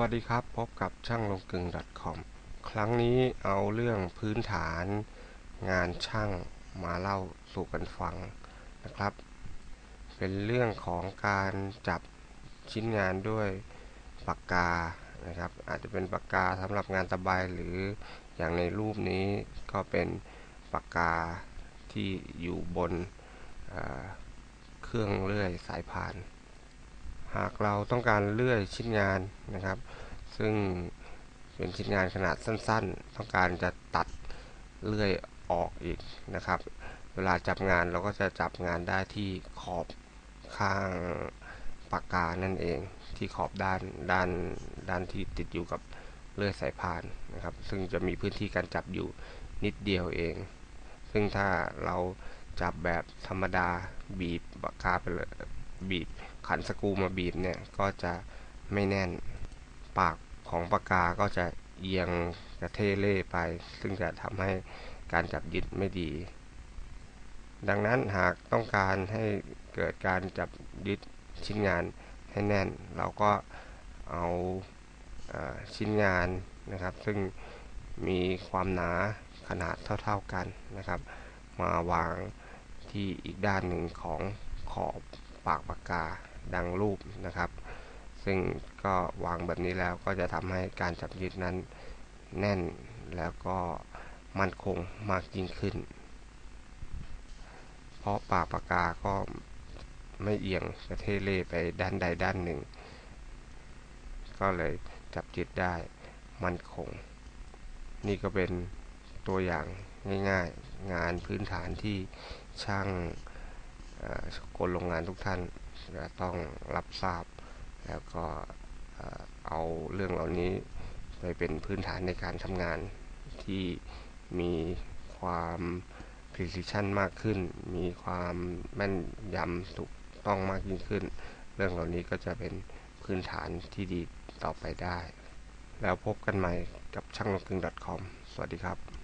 วัสดีครับ พบกับช่างลงกึง .com ครั้งนี้เอาเรื่องพื้นฐานงานช่างมาเล่าสู่กันฟังนะครับ เป็นเรื่องของการจับชิ้นงานด้วยปากกานะครับ อาจจะเป็นปากกาสำหรับงานตะไบหรืออย่างในรูปนี้ก็เป็นปากกาที่อยู่บนเครื่องเลื่อยสายพาน หากเราต้องการเลื่อยชิ้นงานนะครับ ซึ่งเป็นชิ้นงานขนาดสั้นๆ ต้องการจะตัดเลื่อยออกอีกนะครับ เวลาจับงานเราก็จะจับงานได้ที่ขอบข้างปากกานั่นเอง ที่ขอบด้านด้านด้านที่ติดอยู่กับเลื่อยสายพานนะครับ ซึ่งจะมีพื้นที่การจับอยู่นิดเดียวเอง ซึ่งถ้าเราจับแบบธรรมดาบีบปากกาไปเลย บีบขันสกูมาบีบเนี่ยก็จะไม่แน่นปากของปากกาก็จะเอียงกระเทเล่ไป ซึ่งจะทำให้การจับยึดไม่ดี ดังนั้นหากต้องการให้เกิดการจับยึดชิ้นงานให้แน่น เราก็เอาชิ้นงานนะครับ ซึ่งมีความหนาขนาดเท่า ๆกันนะครับ มาวางที่อีกด้านหนึ่งของขอบ ปากปากกาดังรูปนะครับ ซึ่งก็วางแบบนี้แล้วก็จะทำให้การจับยึดนั้นแน่นแล้วก็มั่นคงมากยิ่งขึ้น เพราะปากปากกาก็ไม่เอียงกระเทเล่ไปด้านใดด้านหนึ่ง ก็เลยจับยึดได้มั่นคง นี่ก็เป็นตัวอย่างง่ายๆ งานพื้นฐานที่ช่าง กลโรงงานทุกท่านจะต้องรับทราบ แล้วก็เอาเรื่องเหล่านี้ไปเป็นพื้นฐานในการทำงานที่มีความ precision มากขึ้น มีความแม่นยำถูกต้องมากยิ่งขึ้น เรื่องเหล่านี้ก็จะเป็นพื้นฐานที่ดีต่อไปได้ แล้วพบกันใหม่กับช่างลงกึง .com สวัสดีครับ